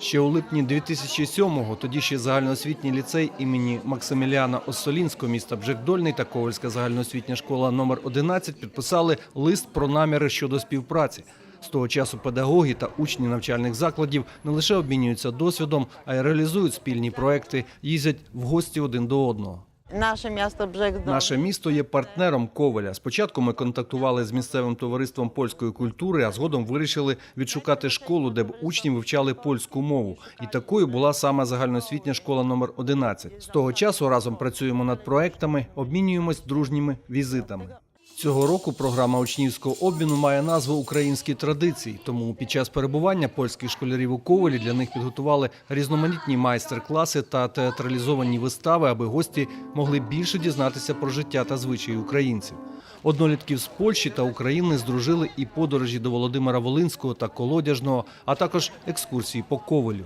Ще у липні 2007-го тоді ще загальноосвітній ліцей імені Максиміліана Осолінського міста Бжекдольний та Ковальська загальноосвітня школа номер 11 підписали лист про наміри щодо співпраці. З того часу педагоги та учні навчальних закладів не лише обмінюються досвідом, а й реалізують спільні проекти, їздять в гості один до одного. Наше місто Бжекдон. Наше місто є партнером Коваля. Спочатку ми контактували з місцевим товариством польської культури, а згодом вирішили відшукати школу, де б учні вивчали польську мову. І такою була саме загальноосвітня школа номер 11. З того часу разом працюємо над проектами, обмінюємось дружніми візитами. Цього року програма учнівського обміну має назву Українські традиції. Тому під час перебування польських школярів у Ковалі для них підготували різноманітні майстер-класи та театралізовані вистави, аби гості могли більше дізнатися про життя та звичаї українців. Однолітків з Польщі та України здружили і подорожі до Володимира Волинського та Колодяжного, а також екскурсії по Ковалю.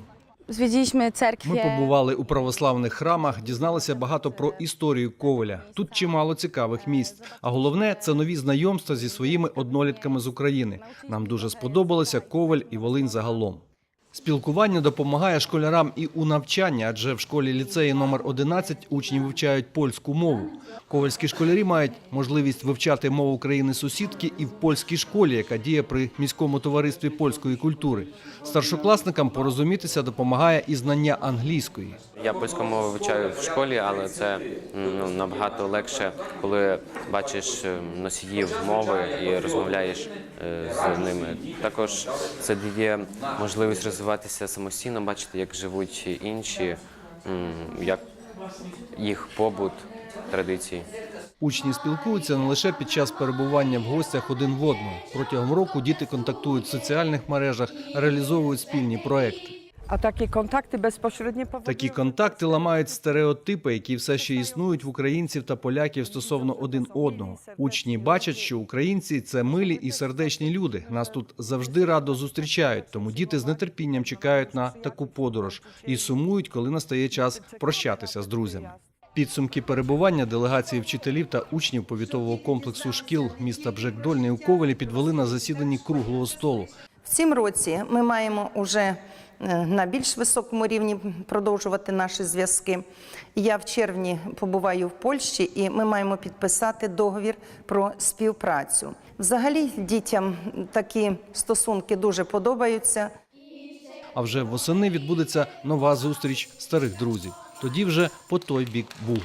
Zwiedziliśmy церкви Ми побували у православних храмах, дізналися багато про історію Коваля. Тут чимало цікавих місць. А головне це нові знайомства зі своїми однолітками з України. Нам дуже сподобалося Коваль і Волинь загалом. Спілкування допомагає школярам і у навчанні, адже в школі ліцеї номер 11 учні вивчають польську мову. Ковальські школярі мають можливість вивчати мову країни сусідки і в польській школі, яка діє при міському товаристві польської культури. Старшокласникам порозумітися допомагає і знання англійської. Я польську мову вивчаю в школі, але це ну, набагато легше, коли бачиш е, носіїв мови і розмовляєш е, з ними. Також це дає можливість розвиватися самостійно, бачити, як живуть інші, як їх побут, традиції. Учні спілкуються не лише під час перебування в гостях один в одного. Протягом року діти контактують в соціальних мережах, реалізовують спільні проекти. Takie kontakty bezpośrednie powodują... Такі контакти ламають стереотипи, які все ще існують в українців та поляків стосовно один одного. Учні бачать, що українці це милі і сердечні люди. Нас тут завжди радо зустрічають, тому діти з нетерпінням чекають на таку подорож і сумують, коли настає час прощатися з друзями. Підсумки перебування делегації вчителів та учнів повітового комплексу шкіл міста Бжекдольний у Ковалі підвели на засіданні круглого столу. Цім році ми маємо уже е, на більш високому рівні продовжувати наші зв'язки. Я в червні побуваю в Польщі, і ми маємо підписати договір про співпрацю. Взагалі дітям такі стосунки дуже подобаються. А вже восени відбудеться нова зустріч старих друзів. Тоді вже по той бік Бугу.